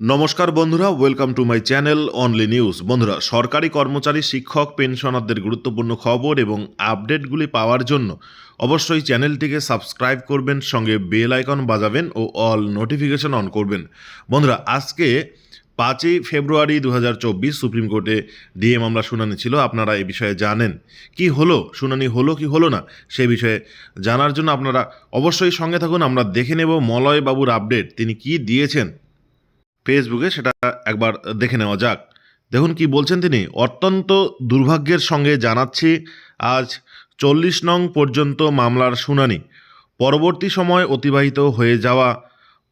নমস্কার বন্ধুরা welcome to my channel Only News বন্ধুরা, সরকারি কর্মচারী, শিক্ষক, পেনশনারদের গুরুত্বপূর্ণ খবর এবং আপডেটগুলি পাওয়ার জন্য অবশ্যই চ্যানেলটিকে সাবস্ক্রাইব করবেন, সঙ্গে বেল আইকন বাজাবেন ও অল নোটিফিকেশন অন করবেন। বন্ধুরা, আজকে পাঁচই ফেব্রুয়ারি দু হাজার চব্বিশ সুপ্রিম কোর্টে ডিএ মামলা শুনানি ছিল, আপনারা এ বিষয়ে জানেন। কি হলো? শুনানি হলো কি হলো না? সে বিষয়ে জানার জন্য আপনারা অবশ্যই সঙ্গে থাকুন, আমরা দেখে নেব মলয় বাবুর আপডেট তিনি কি দিয়েছেন? ফেসবুকে সেটা একবার দেখে নেওয়া যাক। দেখুন কি বলছেন তিনি, অত্যন্ত দুর্ভাগ্যের সঙ্গে জানাচ্ছি, আজ চল্লিশ নং পর্যন্ত মামলার শুনানি। পরবর্তী সময় অতিবাহিত হয়ে যাওয়া,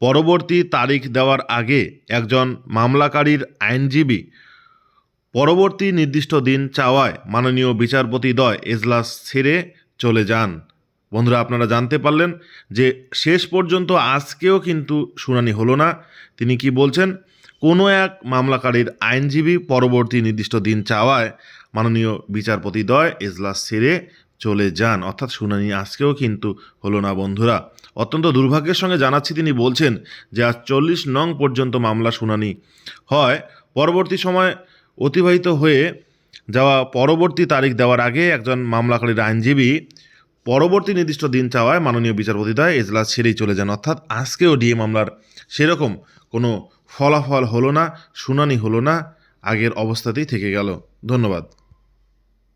পরবর্তী তারিখ দেওয়ার আগে একজন মামলাকারীর আইনজীবী, পরবর্তী নির্দিষ্ট দিন চাওয়ায় মাননীয় বিচারপতিদ্বয় এজলাস ছেড়ে চলে যান। বন্ধুরা, আপনারা জানতে পারলেন যে শেষ পর্যন্ত আজকেও কিন্তু শুনানি হলো না। তিনি কি বলছেন? কোনো এক মামলাকারীর আইনজীবী পরবর্তী নির্দিষ্ট দিন চাওয়ায় মাননীয় বিচারপতি বিচারপতিদ্বয় এজলাস ছেড়ে চলে যান। অর্থাৎ শুনানি আজকেও কিন্তু হলো না বন্ধুরা। অত্যন্ত দুর্ভাগ্যের সঙ্গে জানাচ্ছি, তিনি বলছেন যে আজ চল্লিশ নং পর্যন্ত মামলা শুনানি হয়। পরবর্তী সময় অতিবাহিত হয়ে যাওয়া পরবর্তী তারিখ দেওয়ার আগে একজন মামলাকারীর আইনজীবী পরবর্তী নির্দিষ্ট দিন চাওয়ায় মাননীয় বিচারপতিদ্বয় এজলাস ছেড়েই চলে যান। অর্থাৎ আজকেও ডিএ মামলার সেরকম কোনো ফলাফল হলো না, শুনানি হলো না, আগের অবস্থাতেই থেকে গেল। ধন্যবাদ।